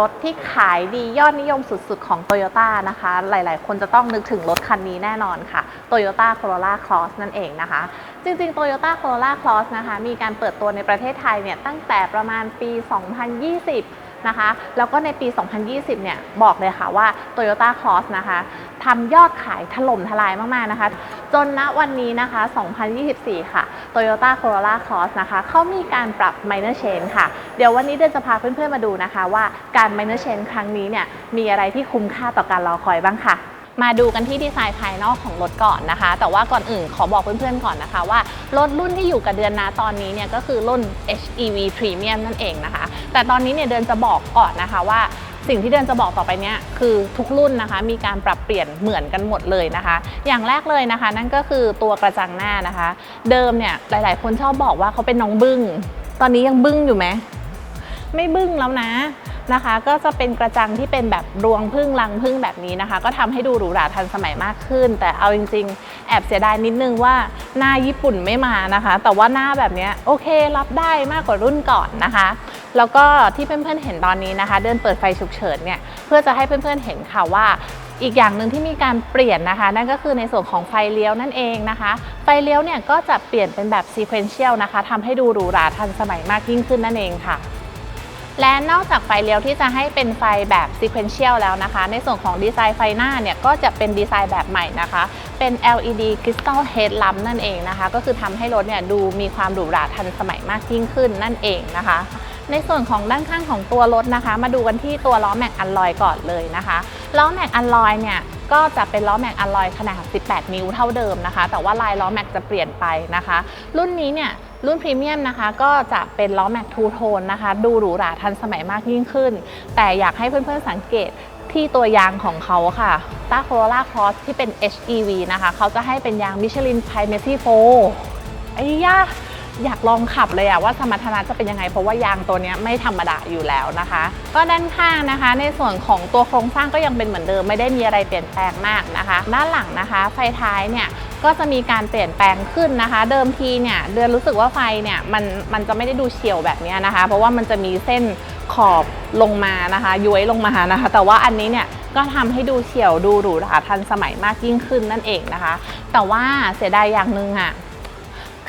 รถที่ขายดียอดนิยมสุดๆ ของ Toyota นะคะ หลายๆ คนจะต้องนึกถึงรถคันนี้แน่นอนค่ะ Toyota Corolla Cross นั่นเองนะคะ จริงๆ Toyota Corolla Cross นะคะ มีการเปิดตัวในประเทศไทยเนี่ยตั้งแต่ประมาณปี 2020นะคะแล้วก็ในปี 2020 เนี่ย บอกเลยค่ะว่า Toyota Cross นะคะ ทำยอดขายถล่มทลายมากๆนะคะ จนณวันนี้นะคะ 2024 ค่ะ Toyota Corolla Cross นะคะเขามีการปรับ minor change ค่ะ เดี๋ยววันนี้เดินจะพาเพื่อนๆมาดูนะคะ ว่าการ minor change ครั้งนี้เนี่ยมีอะไรที่คุ้มค่าต่อการรอคอยบ้างค่ะมาดูกันที่ดีไซน์ภายนอกของรถก่อนนะคะ แต่ว่าก่อนอื่นขอบอกเพื่อนๆก่อนนะคะ ว่ารถรุ่นที่อยู่กับเดือนนะตอนนี้เนี่ยก็คือรุ่น HEV Premium นั่นเองนะคะ แต่ตอนนี้เนี่ยเดินจะบอกก่อนนะคะว่า สิ่งที่เดินจะบอกต่อไปเนี้ยคือทุกรุ่นนะคะ มีการปรับเปลี่ยนเหมือนกันหมดเลยนะคะ อย่างแรกเลยนะคะ นั่นก็คือตัวกระจังหน้านะคะ เดิมเนี่ยหลาย ๆ คนชอบบอกว่าเขาเป็นน้องบึ้ง ตอนนี้ยังบึ้งอยู่ไหมไม่บึ้งแล้วนะนะคะ ก็จะเป็นกระจังที่เป็นแบบรวงพึ่งรังพึ่งแบบนี้นะคะ ก็ทำให้ดูหรูหราทันสมัยมากขึ้น แต่เอาจริง ๆ แอบเสียดายนิดนึงว่าหน้าญี่ปุ่นไม่มานะคะ แต่ว่าหน้าแบบเนี้ยโอเครับได้มากกว่ารุ่นก่อนนะคะ แล้วก็ที่เพื่อนๆเห็นตอนนี้นะคะ เดินเปิดไฟฉุกเฉินเนี่ยเพื่อจะให้เพื่อนๆเห็นค่ะว่าอีกอย่างหนึ่งที่มีการเปลี่ยนนะคะ นั่นก็คือในส่วนของไฟเลี้ยวนั่นเองนะคะ ไฟเลี้ยวเนี่ยก็จะเปลี่ยนเป็นแบบ sequential นะคะทำให้ดูหรูหราทันสมัยมากยิ่งขึ้นนั่นเองค่ะ และนอกจากไฟเลี้ยวที่จะให้เป็นไฟแบบ sequential แล้วนะคะ ในส่วนของดีไซน์ไฟหน้าเนี่ยก็จะเป็นดีไซน์แบบใหม่นะคะ เป็น LED crystal headlamp นั่นเองนะคะ ก็คือทำให้รถเนี่ยดูมีความหรูหราทันสมัยมากยิ่งขึ้นนั่นเองนะคะ ในส่วนของด้านข้างของตัวรถนะคะ มาดูกันที่ตัวล้อแม็กอัลลอยก่อนเลยนะคะล้อแม็กอัลลอยเนี่ยก็จะเป็นล้อแม็กอัลลอยขนาด 18 นิ้วเท่าเดิมนะคะ แต่ว่าลายล้อแม็กจะเปลี่ยนไปนะคะ รุ่นนี้เนี่ยรุ่นพรีเมียมนะคะ ก็จะเป็นล้อแม็กทูโทนนะคะ ดูหรูหราทันสมัยมากยิ่งขึ้น แต่อยากให้เพื่อนๆสังเกตที่ตัวยางของเขาค่ะต้าโคโรล่าครอสที่เป็น HEV นะคะ เขาจะให้เป็นยางมิชลินไพรเมซี่โฟไอ้ย่า อยากลองขับเลยอะว่าสมรรถนะจะเป็นยังไง เพราะว่ายางตัวนี้ไม่ธรรมดาอยู่แล้วนะคะ ก็ด้านข้างนะคะ ในส่วนของตัวโครงสร้างก็ยังเป็นเหมือนเดิมไม่ได้มีอะไรเปลี่ยนแปลงมากนะคะ ด้านหลังนะคะ ไฟท้ายเนี่ยก็จะมีการเปลี่ยนแปลงขึ้นนะคะ เดิมทีเนี่ยเดือนรู้สึกว่าไฟเนี่ยมันมันจะไม่ได้ดูเฉียวแบบนี้นะคะ เพราะว่ามันจะมีเส้นขอบลงมานะคะย้วยลงมานะคะ แต่ว่าอันนี้เนี่ยก็ทำให้ดูเฉียวดูหรูหราทันสมัยมากยิ่งขึ้นนั่นเองนะคะ แต่ว่าเสียดายอย่างหนึ่งอะ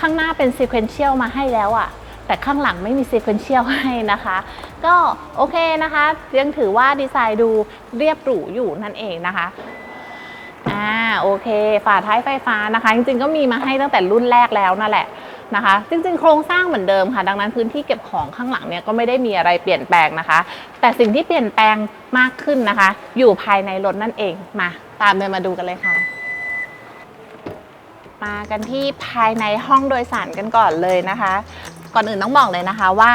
ข้างหน้าเป็น sequential มาให้แล้วอะ่ะแต่ข้างหลังไม่มี sequential ให้นะคะ ก็โอเคนะคะยังถือว่าดีไซน์ดูเรียบหรูอยู่นั่นเองนะคะอ่าโอเค ฝาท้ายไฟฟ้านะคะ จริงๆก็มีมาให้ตั้งแต่รุ่นแรกแล้วนั่นแหละนะคะ จริงๆ โครงสร้างเหมือนเดิมค่ะ ดังนั้นพื้นที่เก็บของข้างหลังเนี่ยก็ไม่ได้มีอะไรเปลี่ยนแปลงนะคะ แต่สิ่งที่เปลี่ยนแปลงมากขึ้นนะคะ อยู่ภายในรถนั่นเองมา ตามเดินมาดูกันเลยค่ะ มากันที่ภายในห้องโดยสารกันก่อนเลยนะคะ ก่อนอื่นต้องบอกเลยนะคะว่า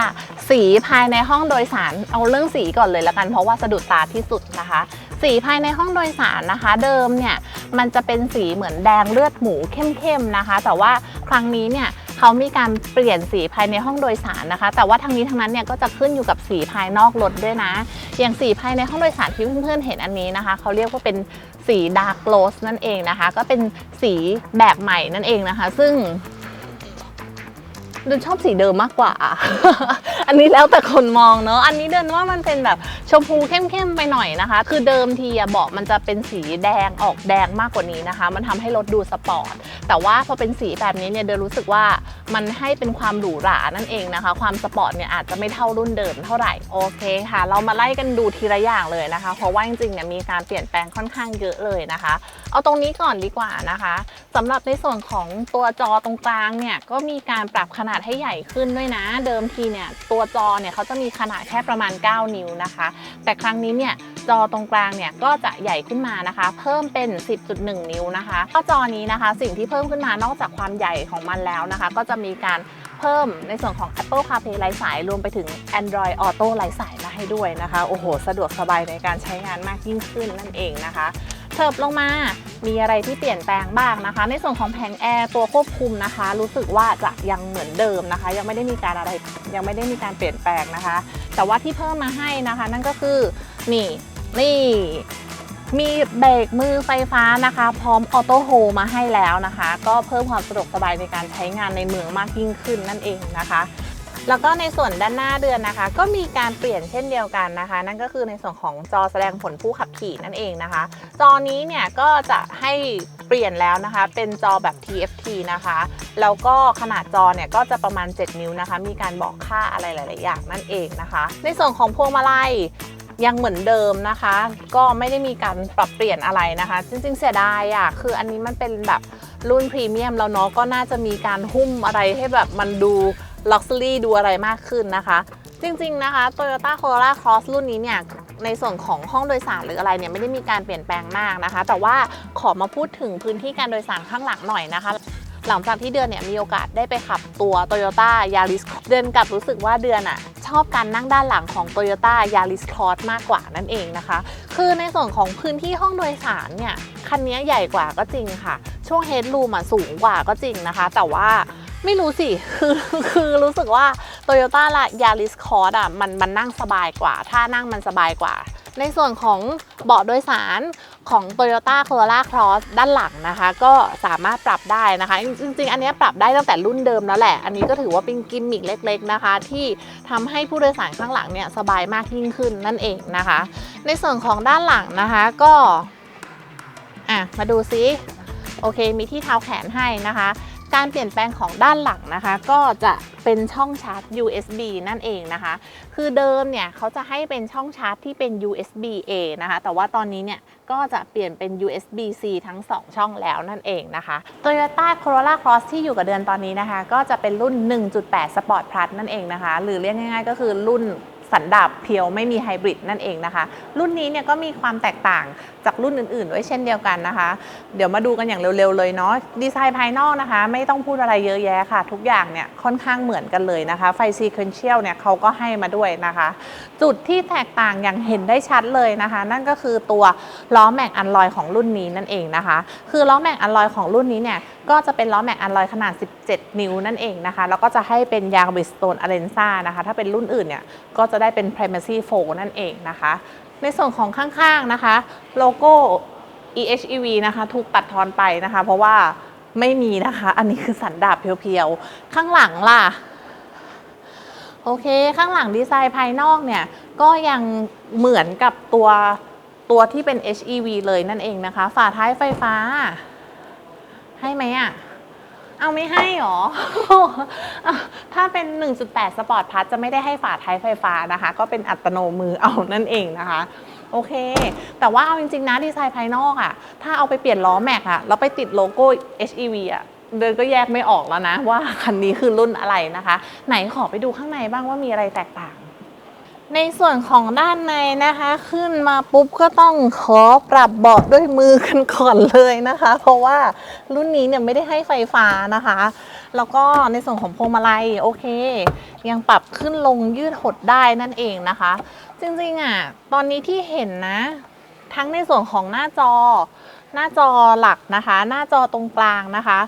สีภายในห้องโดยสารเอาเรื่องสีก่อนเลยละกันเพราะว่าสะดุดตาที่สุดนะคะ สีภายในห้องโดยสารนะคะ เดิมเนี่ยมันจะเป็นสีเหมือนแดงเลือดหมูเข้มๆนะคะ แต่ว่าครั้งนี้เนี่ย เขามีการเปลี่ยนสีภายในห้องโดยสารนะคะ แต่ว่าทั้งนี้ทั้งนั้นเนี่ยก็จะขึ้นอยู่กับสีภายนอกรถด้วยนะ อย่างสีภายในห้องโดยสารที่เพื่อนๆเห็นอันนี้นะคะ เขาเรียกว่าเป็นสีดาร์กโรสนั่นเองนะคะ ก็เป็นสีแบบใหม่นั่นเองนะคะ ซึ่ง เดินชอบสีเดิมมากกว่า อันนี้แล้วแต่คนมองเนอะอันนี้เดินว่ามันเป็นแบบชมพูเข้มๆไปหน่อยนะคะ คือเดิมทีอะเบาะมันจะเป็นสีแดงออกแดงมากกว่านี้นะคะ มันทำให้รถดูสปอร์ต แต่ว่าพอเป็นสีแบบนี้เนี่ยเดินรู้สึกว่ามันให้เป็นความหรูหรานั่นเองนะคะ ความสปอร์ตเนี่ยอาจจะไม่เท่ารุ่นเดิมเท่าไหร่ โอเคค่ะ เรามาไล่กันดูทีละอย่างเลยนะคะ เพราะว่าจริงๆเนี่ยมีการเปลี่ยนแปลงค่อนข้างเยอะเลยนะคะ เอาตรงนี้ก่อนดีกว่านะคะสำหรับในส่วนของตัวจอตรงกลางเนี่ยก็มีการปรับขนาดให้ใหญ่ขึ้นด้วยนะ เดิมทีเนี่ยตัวจอเนี่ยเขาจะมีขนาดแค่ประมาณ 9 นิ้วนะคะ แต่ครั้งนี้เนี่ยจอตรงกลางเนี่ยก็จะใหญ่ขึ้นมานะคะ เพิ่มเป็น 10.1 นิ้วนะคะก็จอนี้นะคะสิ่งที่เพิ่มขึ้นมานอกจากความใหญ่ของมันแล้วนะคะ ก็จะมีการเพิ่มในส่วนของ Apple CarPlay ไร้สาย รวมไปถึง Android Auto ไร้สายมาให้ด้วยนะคะ โอ้โห สะดวกสบายในการใช้งานมากยิ่งขึ้นนั่นเองนะคะ เถิบลงมา มีอะไรที่เปลี่ยนแปลงบ้างนะคะ ในส่วนของแผงแอร์ตัวควบคุมนะคะ รู้สึกว่าจะยังเหมือนเดิมนะคะ ยังไม่ได้มีการอะไรยังไม่ได้มีการเปลี่ยนแปลงนะคะ แต่ว่าที่เพิ่มมาให้นะคะ นั่นก็คือนี่นี่มีเบรกมือไฟฟ้านะคะ พร้อมออโต้โฮมาให้แล้วนะคะ ก็เพิ่มความสะดวกสบายในการใช้งานในเมืองมากยิ่งขึ้นนั่นเองนะคะ แล้วก็ในส่วนด้านหน้าเดือนนะคะ ก็มีการเปลี่ยนเช่นเดียวกันนะคะ นั่นก็คือในส่วนของจอแสดงผลผู้ขับขี่นั่นเองนะคะ จอนี้เนี่ยก็จะให้เปลี่ยนแล้วนะคะ เป็นจอแบบ TFT นะคะ แล้วก็ขนาดจอเนี่ยก็จะประมาณ 7 นิ้วนะคะ มีการบอกค่าอะไรหลาย ๆ อย่างนั่นเองนะคะ ในส่วนของพวงมาลัยยังเหมือนเดิมนะคะ ก็ไม่ได้มีการปรับเปลี่ยนอะไรนะคะ จริง ๆ เสียดายอะคืออันนี้มันเป็นแบบรุ่นพรีเมียมแล้วเนาะก็น่าจะมีการหุ้มอะไรให้แบบมันดู ลักซ์รี่ดูอะไรมากขึ้นนะคะ จริงๆนะคะ Toyota Corolla Cross รุ่นนี้เนี่ยในส่วนของห้องโดยสารหรืออะไรเนี่ยไม่ได้มีการเปลี่ยนแปลงมากนะคะ แต่ว่าขอมาพูดถึงพื้นที่การโดยสารข้างหลังหน่อยนะคะหลังจากที่เดือนเนี่ยมีโอกาสได้ไปขับตัว Toyota Yaris เดือนกลับรู้สึกว่าเดือนอะชอบการนั่งด้านหลังของ Toyota Yaris Cross มากกว่านั่นเองนะคะ คือในส่วนของพื้นที่ห้องโดยสารเนี่ย คันนี้ใหญ่กว่าก็จริงค่ะ ช่วง headroom อะสูงกว่าก็จริงนะคะ แต่ว่า ไม่รู้สิ คือคือรู้สึกว่า Toyota ละ Yaris Cross อะมันมันนั่งสบายกว่า ถ้านั่งมันสบายกว่า ในส่วนของเบาะโดยสารของ Toyota Corolla Cross ด้านหลังนะคะ ก็สามารถปรับได้นะคะ จริง ๆ อันนี้ปรับได้ตั้งแต่รุ่นเดิมแล้วแหละ อันนี้ก็ถือว่าเป็นกิมมิคเล็ก ๆ นะคะ ที่ทำให้ผู้โดยสารข้างหลังเนี่ยสบายมากยิ่งขึ้นนั่นเองนะคะ ในส่วนของด้านหลังนะคะก็อะมาดูซิโอเค มีที่เท้าแขนให้นะคะ การเปลี่ยนแปลงของด้านหลังนะคะ ก็จะเป็นช่องชาร์จ USB นั่นเองนะคะ คือเดิมเนี่ยเขาจะให้เป็นช่องชาร์จที่เป็น USB A นะคะ แต่ว่าตอนนี้เนี่ยก็จะเปลี่ยนเป็น USB C ทั้ง 2 ช่องแล้วนั่นเองนะคะ Toyota Corolla Cross ที่อยู่กับเดือนตอนนี้นะคะ ก็จะเป็นรุ่น 1.8 Sport Plus นั่นเองนะคะ หรือเรียกง่ายๆ ก็คือรุ่นสันดาบเพียวไม่มีไฮบริดนั่นเองนะคะ รุ่นนี้เนี่ยก็มีความแตกต่าง จากรุ่นอื่นๆ ด้วยเช่นเดียวกันนะคะ เดี๋ยวมาดูกันอย่างเร็วๆเลยเนาะดีไซน์ภายนอกนะคะ ไม่ต้องพูดอะไรเยอะแยะค่ะ ทุกอย่างเนี่ยค่อนข้างเหมือนกันเลยนะคะ ไฟซีเควนเชียลเนี่ยเขาก็ให้มาด้วยนะคะ จุดที่แตกต่างอย่างเห็นได้ชัดเลยนะคะ นั่นก็คือตัวล้อแม็กอันลอยของรุ่นนี้นั่นเองนะคะ คือล้อแม็กอันลอยของรุ่นนี้เนี่ยก็จะเป็นล้อแม็กอันลอยขนาด 17 นิ้วนั่นเองนะคะ แล้วก็จะให้เป็นยางบริสโตนอเลนซ่านะคะ ถ้าเป็นรุ่นอื่นเนี่ยก็จะได้เป็น Primacy 4นั่นเองนะคะ ในส่วนของข้างๆนะคะ โลโก้ EHEV นะคะ ถูกตัดทอนไปนะคะ เพราะว่าไม่มีนะคะ อันนี้คือสันดาบเพียวๆ ข้างหลังล่ะ โอเค ข้างหลังดีไซน์ภายนอกเนี่ย ก็ยังเหมือนกับตัวตัวที่เป็น HEV เลยนั่นเองนะคะ ฝาท้ายไฟฟ้า ให้ไหมอะ เอาไม่ให้หรอ ถ้าเป็น 1.8 สปอร์ตพัทจะไม่ได้ให้ฝาท้ายไฟฟ้านะคะ ก็เป็นอัตโนมือเอานั่นเองนะคะ โอเค แต่ว่าเอาจริง ๆ นะดีไซน์ภายนอกอะ่ะ ถ้าเอาไปเปลี่ยนล้อแม็กอะแล้วไปติดโลโก้ HEV อะ่ะเดินก็แยกไม่ออกแล้วนะ ว่าคันนี้คือรุ่นอะไรนะคะ ไหนขอไปดูข้างในบ้างว่ามีอะไรแตกต่าง ในส่วนของด้านในนะคะ ขึ้นมาปุ๊บก็ต้องขอปรับเบาะด้วยมือกันก่อนเลยนะคะ เพราะว่ารุ่นนี้เนี่ยไม่ได้ให้ไฟฟ้านะคะ แล้วก็ในส่วนของพวงมาลัยโอเค ยังปรับขึ้นลงยืดหดได้นั่นเองนะคะ จริงๆอะตอนนี้ที่เห็นนะ ทั้งในส่วนของหน้าจอ หน้าจอหลักนะคะ หน้าจอตรงกลางนะคะ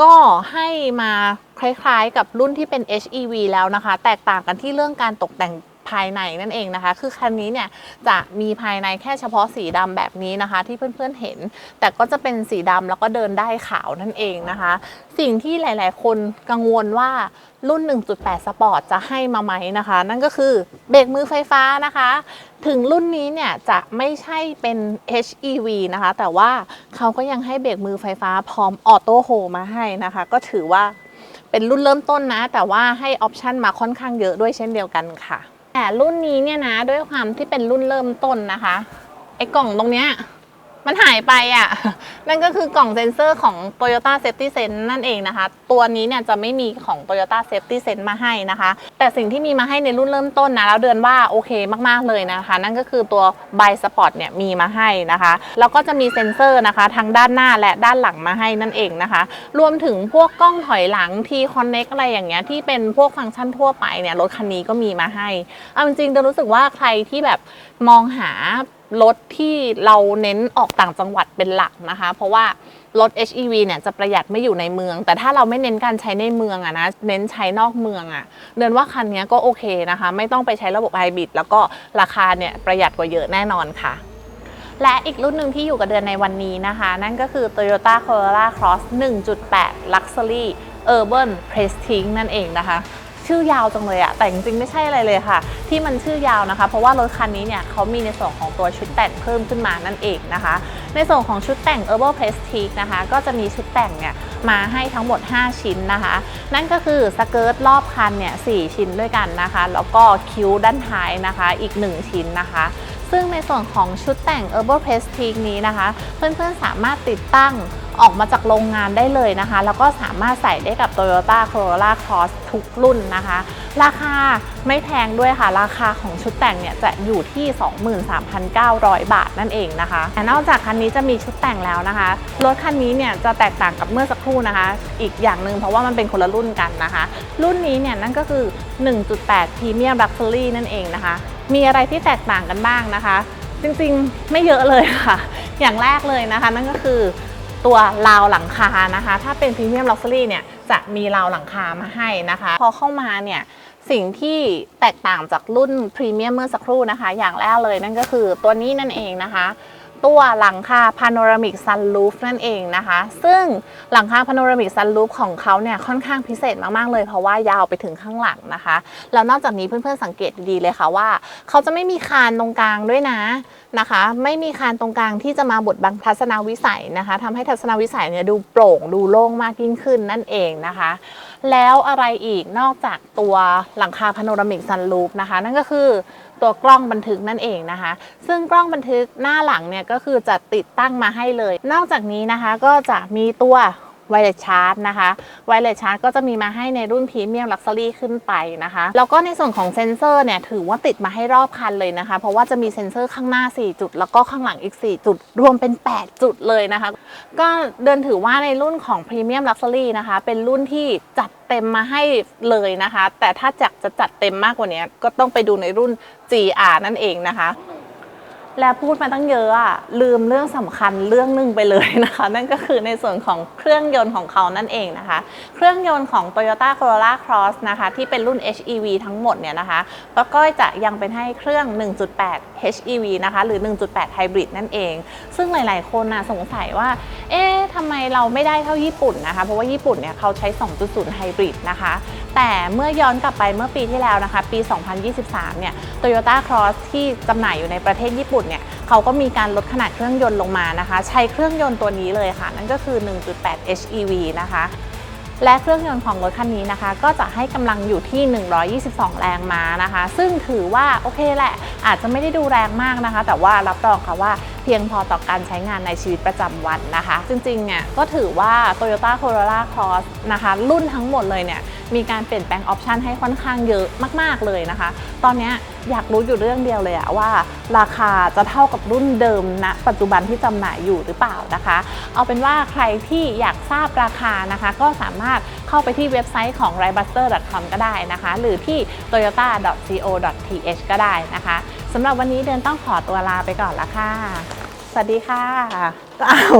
ก็ให้มาคล้ายๆกับรุ่นที่เป็น HEV แล้วนะคะ แตกต่างกันที่เรื่องการตกแต่ง ภายในนั่นเองนะคะ คือคันนี้เนี่ยจะมีภายในแค่เฉพาะสีดำแบบนี้นะคะ ที่เพื่อนๆเห็น แต่ก็จะเป็นสีดำแล้วก็เดินได้ขาวนั่นเองนะคะ สิ่งที่หลายๆ คนกังวลว่ารุ่น 1.8 สปอร์ตจะให้มาไหมนะคะ นั่นก็คือเบรกมือไฟฟ้านะคะ ถึงรุ่นนี้เนี่ยจะไม่ใช่เป็น HEV นะคะ แต่ว่าเขาก็ยังให้เบรกมือไฟฟ้าพร้อมออโต้โฮมาให้นะคะ ก็ถือว่าเป็นรุ่นเริ่มต้นนะ แต่ว่าให้ออปชันมาค่อนข้างเยอะด้วยเช่นเดียวกันค่ะ แต่รุ่นนี้เนี่ยนะด้วยความที่เป็นรุ่นเริ่มต้นนะคะไอ้กล่องตรงเนี้ย มันหายไปอะ นั่นก็คือกล่องเซ็นเซอร์ของ Toyota Safety Sense นั่นเองนะคะ ตัวนี้เนี่ยจะไม่มีของ Toyota Safety Sense มาให้นะคะ แต่สิ่งที่มีมาให้ในรุ่นเริ่มต้นนะ แล้วเดือนว่าโอเคมากๆเลยนะคะ นั่นก็คือตัว By Spot เนี่ยมีมาให้นะคะ แล้วก็จะมีเซ็นเซอร์นะคะ ทั้งด้านหน้าและด้านหลังมาให้นั่นเองนะคะ รวมถึงพวกกล้องถอยหลัง T Connect อะไรอย่างเงี้ยที่เป็นพวกฟังก์ชันทั่วไปเนี่ยรถคันนี้ก็มีมาให้เอาจริงๆเดนรู้สึกว่าใครที่แบบมองหา รถที่เราเน้นออกต่างจังหวัดเป็นหลักนะคะ เพราะว่ารถ HEV เนี่ยจะประหยัดไม่อยู่ในเมือง แต่ถ้าเราไม่เน้นการใช้ในเมืองอะนะเน้นใช้นอกเมืองอะเดินว่าคันนี้ก็โอเคนะคะ ไม่ต้องไปใช้ระบบไฮบริดแล้วก็ราคาเนี่ยประหยัดกว่าเยอะแน่นอนค่ะ และอีกรุ่นหนึ่งที่อยู่กับเดือนในวันนี้นะคะ นั่นก็คือ Toyota Corolla Cross 1.8 Luxury Urban Prestige นั่นเองนะคะ ชื่อยาวจังเลยอะแต่จริงๆไม่ใช่อะไรเลยค่ะ ที่มันชื่อยาวนะคะ เพราะว่ารถคันนี้เนี่ยเขามีในส่วนของตัวชุดแต่งเพิ่มขึ้นมานั่นเองนะคะ ในส่วนของชุดแต่ง Herbal Prestige นะคะ ก็จะมีชุดแต่งเนี่ยมาให้ทั้งหมด 5 ชิ้นนะคะ นั่นก็คือสเกิร์ตรอบคันเนี่ย4ชิ้นด้วยกันนะคะ แล้วก็คิ้วด้านท้ายนะคะ อีก 1 ชิ้นนะคะซึ่งในส่วนของชุดแต่ง Herbal Prestige นี้นะคะ เพื่อนๆสามารถติดตั้ง ออกมาจากโรงงานได้เลยนะคะ แล้วก็สามารถใส่ได้กับ Toyota Corolla Cross ทุกรุ่นนะคะ ราคาไม่แพงด้วยค่ะ ราคาของชุดแต่งเนี่ยจะอยู่ที่ 23,900 บาทนั่นเองนะคะแต่นอกจากคันนี้จะมีชุดแต่งแล้วนะคะ รถคันนี้เนี่ยจะแตกต่างกับเมื่อสักครู่นะคะ อีกอย่างหนึ่งเพราะว่ามันเป็นคนละรุ่นกันนะคะ รุ่นนี้เนี่ยนั่นก็คือ 1.8 Premium Luxury นั่นเองนะคะ มีอะไรที่แตกต่างกันบ้างนะคะ จริงๆไม่เยอะเลยค่ะ อย่างแรกเลยนะคะ นั่นก็คือ ตัวราวหลังคานะคะ ถ้าเป็นพรีเมียมล็อกซี่เนี่ยจะมีราวหลังคามาให้นะคะ พอเข้ามาเนี่ยสิ่งที่แตกต่างจากรุ่นพรีเมียมเมื่อสักครู่นะคะ อย่างแรกเลยนั่นก็คือตัวนี้นั่นเองนะคะ ตัวหลังคาพาโนรามิกซันลูฟนั่นเองนะคะ ซึ่งหลังคาพาโนรามิกซันลูฟของเขาเนี่ยค่อนข้างพิเศษมากๆเลยเพราะว่ายาวไปถึงข้างหลังนะคะ แล้วนอกจากนี้เพื่อนๆสังเกตดีๆเลยค่ะว่า เขาจะไม่มีคานตรงกลางด้วยนะนะคะ ไม่มีคานตรงกลางที่จะมาบดบังทัศนวิสัยนะคะทำให้ทัศนวิสัยเนี่ยดูโปร่งดูโล่งมากยิ่งขึ้นนั่นเองนะคะ แล้วอะไรอีกนอกจากตัวหลังคาพาโนรามิกซันลูฟนะคะ นั่นก็คือ ตัวกล้องบันทึกนั่นเองนะคะ ซึ่งกล้องบันทึกหน้าหลังเนี่ยก็คือจะติดตั้งมาให้เลย นอกจากนี้นะคะก็จะมีตัว ไวเลสชาร์จนะคะไวเลสชาร์จก็จะมีมาให้ในรุ่นพรีเมียมลักซ์รี่ขึ้นไปนะคะ แล้วก็ในส่วนของเซ็นเซอร์เนี่ยถือว่าติดมาให้รอบคันเลยนะคะ เพราะว่าจะมีเซ็นเซอร์ข้างหน้า 4 จุด แล้วก็ข้างหลังอีก 4 จุด รวมเป็น 8 จุดเลยนะคะ ก็เดินถือว่าในรุ่นของพรีเมียมลักซ์รี่นะคะ เป็นรุ่นที่จัดเต็มมาให้เลยนะคะ แต่ถ้าจักจะจัดเต็มมากกว่านี้ก็ต้องไปดูในรุ่น GR นั่นเองนะคะ และพูดมาตั้งเยอะอะลืมเรื่องสำคัญเรื่องหนึ่งไปเลยนะคะ นั่นก็คือในส่วนของเครื่องยนต์ของเขานั่นเองนะคะ เครื่องยนต์ของ Toyota Corolla Cross นะคะที่เป็นรุ่น HEV ทั้งหมดเนี่ยนะคะแล้วก็จะยังเป็นให้เครื่อง 1.8 HEV นะคะหรือ 1.8 Hybrid นั่นเอง ซึ่งหลาย ๆ คนนะสงสัยว่า เอ๊ะทำไมเราไม่ได้เท่าญี่ปุ่นนะคะ เพราะว่าญี่ปุ่นเนี่ยเขาใช้ 2.0 Hybrid นะคะ แต่เมื่อย้อนกลับไปเมื่อปีที่แล้วนะคะ ปี 2023 เนี่ย Toyota Cross ที่จำหน่ายอยู่ในประเทศญี่ปุ่นเนี่ยเขาก็มีการลดขนาดเครื่องยนต์ลงมานะคะ ใช้เครื่องยนต์ตัวนี้เลยค่ะ นั่นก็คือ 1.8 HEV นะคะ และเครื่องยนต์ของรถคันนี้นะคะ ก็จะให้กำลังอยู่ที่ 122 แรงม้านะคะ ซึ่งถือว่าโอเคแหละ อาจจะไม่ได้ดูแรงมากนะคะ แต่ว่ารับรองค่ะว่าเพียงพอต่อการใช้งานในชีวิตประจำวันนะคะ จริงๆเนี่ยก็ถือว่า Toyota Corolla Cross นะคะ รุ่นทั้งหมดเลยเนี่ยมีการเปลี่ยนแปลงออปชันให้ค่อนข้างเยอะมาก ๆเลยนะคะ ตอนเนี้ย อยากรู้อยู่เรื่องเดียวเลยอะว่า ราคาจะเท่ากับรุ่นเดิมณปัจจุบันที่จำหน่ายอยู่หรือเปล่านะคะ เอาเป็นว่าใครที่อยากทราบราคานะคะ ก็สามารถเข้าไปที่เว็บไซต์ของ r i b u s t e r c o m ก็ได้นะคะ หรือที่ toyota.co.th ก็ได้นะคะสำหรับวันนี้เดินต้องขอตัวลาไปก่อนละค่ะ สวัสดีค่ะอ้าว